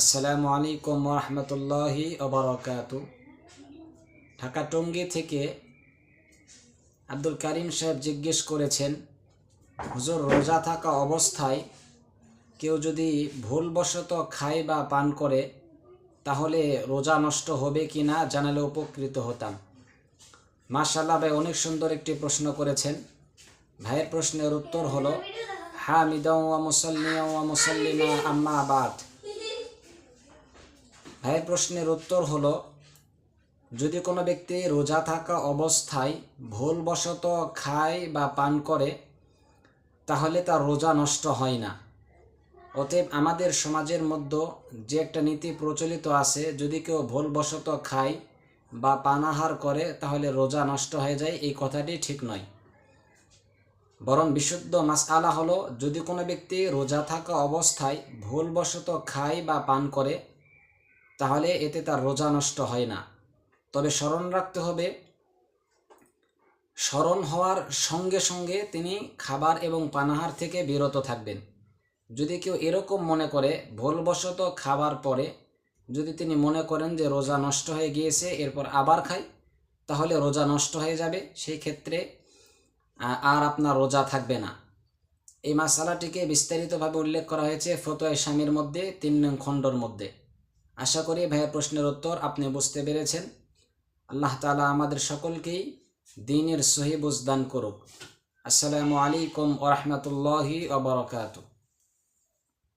আসসালামু আলাইকুম রহমতুল্লাহি অবরকাত ঢাকা টঙ্গী থেকে আব্দুল করিম সাহেব জিজ্ঞেস করেছেন, হুজুর, রোজা থাকা অবস্থায় কেউ যদি ভুলবশত খায় বা পান করে, তাহলে রোজা নষ্ট হবে কি না জানালে উপকৃত হতাম। মাশাল্লাহ ভাই অনেক সুন্দর একটি প্রশ্ন করেছেন। ভাইয়ের প্রশ্নের উত্তর হলো হামিদা ওয়া মুসাল্লিয়া ওয়া মুসাল্লিমা, আম্মা বাদ ভাইয়ের প্রশ্নের উত্তর হলো, যদি কোনো ব্যক্তি রোজা থাকা অবস্থায় ভুলবশত খায় বা পান করে, তাহলে তার রোজা নষ্ট হয় না। অতএব আমাদের সমাজের মধ্যে যে একটা নীতি প্রচলিত আছে, যদি কেউ ভুলবশত খায় বা পানাহার করে, তাহলে রোজা নষ্ট হয়ে যায়, এই কথাটি ঠিক নয়। বরং বিশুদ্ধ মাসআলা হলো, যদি কোনো ব্যক্তি রোজা থাকা অবস্থায় ভুলবশত খায় বা পান করে তাহলে এতে তার রোজা নষ্ট হয় না। তবে স্মরণ রাখতে হবে, স্মরণ হওয়ার সঙ্গে সঙ্গে তিনি খাবার এবং পানাহার থেকে বিরত থাকবেন। যদি কেউ এরকম মনে করে, ভুলবশত খাবার পরে যদি তিনি মনে করেন যে রোজা নষ্ট হয়ে গিয়েছে, এরপর আবার খায়, তাহলে রোজা নষ্ট হয়ে যাবে। সেই ক্ষেত্রে আর আপনার রোজা থাকবে না। এই মাসালাটিকে বিস্তারিতভাবে উল্লেখ করা হয়েছে ফতোয়া স্বামীর মধ্যে, তিন নং খণ্ডর মধ্যে। আশা করি ভাইয়ের প্রশ্নের উত্তর আপনি বুঝতে পেরেছেন। আল্লাহ তালা আমাদের সকলকেই দিনের সহি বুঝদান করুক। আসসালামু আলাইকুম ওরহমতুল্লাহি ওবরকাতু